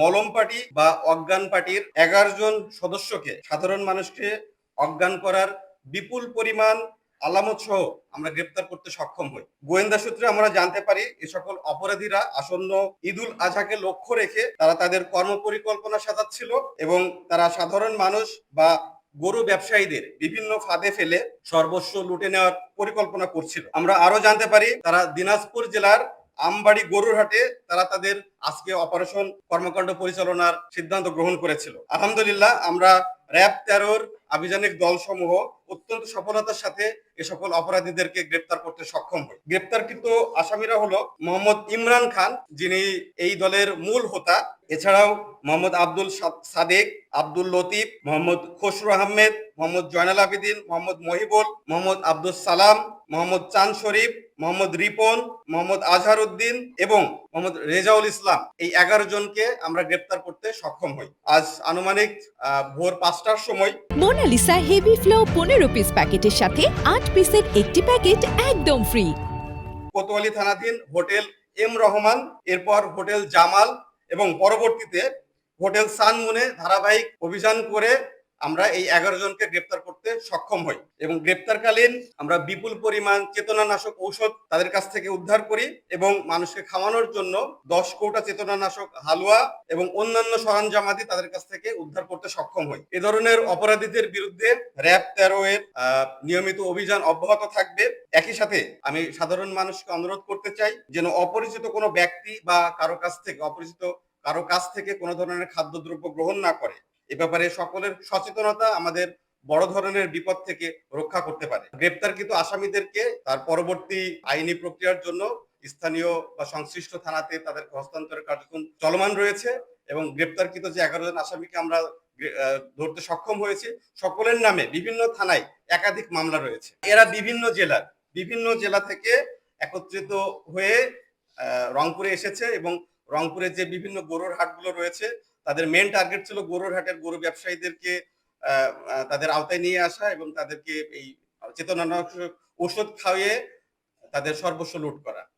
মলম পার্টি বা অজ্ঞান পার্টির এগারো জন সদস্যকে সাধারণ মানুষকে অজ্ঞান করার বিপুল পরিমাণ আলামত সহ আমরা গ্রেপ্তার করতে সক্ষম হই। গোয়েন্দা সূত্রে আমরা জানতে পারি, এ সকল অপরাধীরা আসন্ন ঈদুল আজহাকে লক্ষ্য রেখে তারা তাদের কর্মপরিকল্পনা সাজাচ্ছিল এবং তারা সাধারণ মানুষ বা গরু ব্যবসায়ীদের বিভিন্ন ফাঁদে ফেলে সর্বস্ব লুটে নেওয়ার পরিকল্পনা করছিল। আমরা আরও জানতে পারি, তারা দিনাজপুর জেলার আমবাড়ি গরুর হাটে তারা তাদের আজকে অপারেশন কর্মকাণ্ড পরিচালনার সিদ্ধান্ত গ্রহণ করেছিল। আলহামদুলিল্লাহ আমরা র্যাব তেরোর আভিযানিক দলসমূহ অত্যন্ত সফলতার সাথে এ সকল অপরাধীদেরকে গ্রেপ্তার করতে সক্ষম হয়। গ্রেপ্তারকৃত আসামিরা হলো মোহাম্মদ ইমরান খান, যিনি এই দলের মূল হোতা। এছাড়াও মোহাম্মদ আব্দুল সাদেক, আব্দুল লতিফ, মোহাম্মদ খসরু আহমেদ, মোহাম্মদ জয়নাল আবেদিন, মোহাম্মদ মহিবুল, মোহাম্মদ আব্দুল সালাম, মোহাম্মদ চান শরীফ, মোহাম্মদ রিপন, মোহাম্মদ আজহার উদ্দিন এবং মোহাম্মদ রেজাউল ইসলাম এই এগারো জনকে আমরা গ্রেপ্তার করতে সক্ষম হই। আজ আনুমানিক ভোর পাঁচটার সময়। মোনালিসা হেভি ফ্লো পনেরো পিস প্যাকেটের সাথে আট পিসের একটি প্যাকেট একদম ফ্রি কোতোয়ালি থানাধীন হোটেল এম রহমান এরপর হোটেল জামাল এবং পরবর্তীতে হোটেল সানমুনে ধারাবাহিক অভিযান করে আমরা এই এগারো জনকে গ্রেপ্তার করতে সক্ষম হই এবং গ্রেপ্তারকালীন আমরা বিপুল পরিমাণ চেতনানাশক ঔষধ তাদের কাছ থেকে উদ্ধার করি এবং মানুষকে খাওয়ানোর জন্য দশ কৌটা চেতনানাশক হালুয়া এবং অন্যান্য সরঞ্জামাদি তাদের কাছ থেকে উদ্ধার করতে সক্ষম হই। এ ধরনের অপরাধীদের বিরুদ্ধে র্যাব তেরো এর নিয়মিত অভিযান অব্যাহত থাকবে। একই সাথে আমি সাধারণ মানুষকে অনুরোধ করতে চাই যেন অপরিচিত কোনো ব্যক্তি বা কারও কাছ থেকে, অপরিচিত কারও কাছ থেকে কোনো ধরনের খাদ্যদ্রব্য গ্রহণ না করে। এ ব্যাপারে সকলের সচেতনতা আমাদের বড় ধরনের বিপদ থেকে রক্ষা করতে পারে। গ্রেপ্তারকৃত আসামিদেরকে তার পরবর্তী আইনি প্রক্রিয়ার জন্য স্থানীয় বা সংশ্লিষ্ট থানাতে তাদেরকে হস্তান্তরের কার্যক্রম চলমান রয়েছে এবং গ্রেপ্তারকৃত যে এগারো জন আসামিকে আমরা ধরতে সক্ষম হয়েছি, সকলের নামে বিভিন্ন থানায় একাধিক মামলা রয়েছে। এরা বিভিন্ন জেলার, বিভিন্ন জেলা থেকে একত্রিত হয়ে রংপুরে এসেছে এবং রংপুরে যে বিভিন্ন গরুর হাটগুলো রয়েছে তাদের মেন টার্গেট ছিল গরুর হাটের গরু ব্যবসায়ীদেরকে তাদের আওতায় নিয়ে আসা এবং তাদেরকে এই চেতনানাশক ওষুধ খাওয়িয়ে তাদের সর্বস্ব লুট করা।